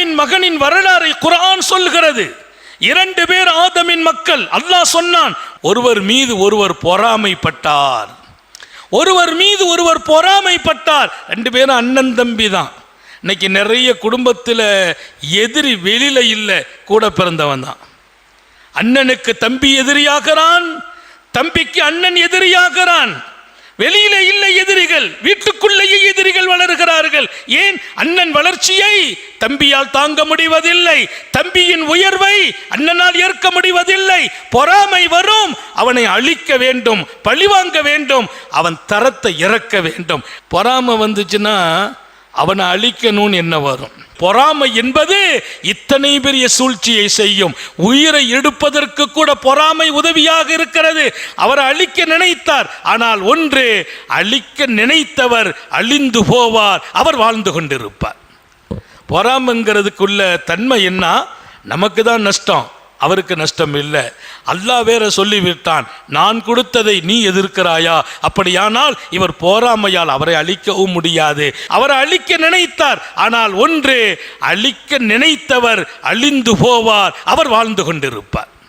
ஆதமின் மகனின் வரலாறை குரான் சொல்கிறது இரண்டு பேர் ஆதமின் மக்கள். அல்லாஹ் சொன்னான் ஒருவர் மீது ஒருவர் பொறாமைப்பட்டார். ஒருவர் மீது ஒருவர் பொறாமைப்பட்டார். ரெண்டு பேரும் அண்ணன் தம்பி தான். இன்னைக்கு நிறைய குடும்பத்தில் எதிரி வெளியில இல்லை கூட பிறந்தவன் தான். அண்ணனுக்கு தம்பி எதிரியாகிறான் தம்பிக்கு அண்ணன் எதிரியாகிறான். வெளியில இல்லை எதிரிகள் வீட்டுக்குள்ளேயே எதிரிகள் வளர்கிறார்கள் ஏன் அண்ணன் வளர்ச்சியை தம்பியால் தாங்க முடிவதில்லை? தம்பியின் உயர்வை அண்ணனால் ஏற்க முடிவதில்லை. பொறாமை வரும் அவனை அழிக்க வேண்டும் பழிவாங்க வேண்டும் அவன் தரத்தை இறக்க வேண்டும். பொறாமை வந்துச்சுன்னா அவனை அழிக்கணும்னு என்ன வரும்? பொறாமை என்பது இத்தனை பெரிய சூழ்ச்சியை செய்யும். உயிரை எடுப்பதற்கு கூட பொறாமை உதவியாக இருக்கிறது. அவர் அழிக்க நினைத்தார். ஆனால் ஒன்று அழிக்க நினைத்தவர் அழிந்து போவார். அவர் வாழ்ந்து கொண்டிருப்பார். பொறாமைங்கிறதுக்குள்ள தன்மை என்ன? நமக்கு தான் நஷ்டம். அவருக்கு நஷ்டம் இல்லை. அல்லாஹ் வேற சொல்லிவிட்டான் நான் கொடுத்ததை நீ எதிர்க்கிறாயா? அப்படியானால் இவர் போராமையால் அவரை அழிக்கவும் முடியாது. அவரை அழிக்க நினைத்தார் ஆனால் ஒன்று அழிக்க நினைத்தவர் அழிந்து போவார் அவர் வாழ்ந்து கொண்டிருப்பார்.